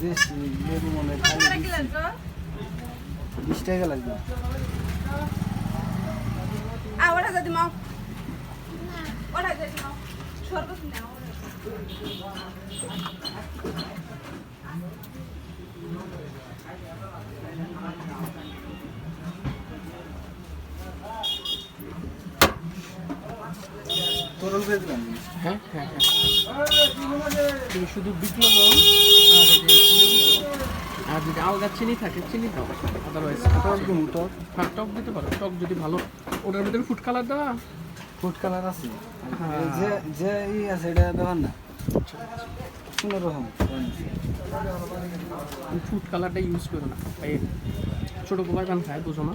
দেশি লেবু মনে। বিশ টাকা লাগবে ওটা যদি মাও ওটা যদি মাও শরবত নাও তরল হ্যাঁ হ্যাঁ হ্যাঁ তুমি শুধু বিট লবণ আর যদি আলগা চিনি থাকে চিনি দাও। আদারওয়াইজ টক দিন টক। হ্যাঁ টক দিতে পারো টক যদি ভালো। ওটার ভিতরে ফুড কালার দেওয়া? ফুড কালার আছে। হ্যাঁ। যে যে ই আছে এটা ব্যবহার না। কোনো রকম ফুড কালারটা ইউজ করো না। ছোটো পোলা গান খায় বুঝো না।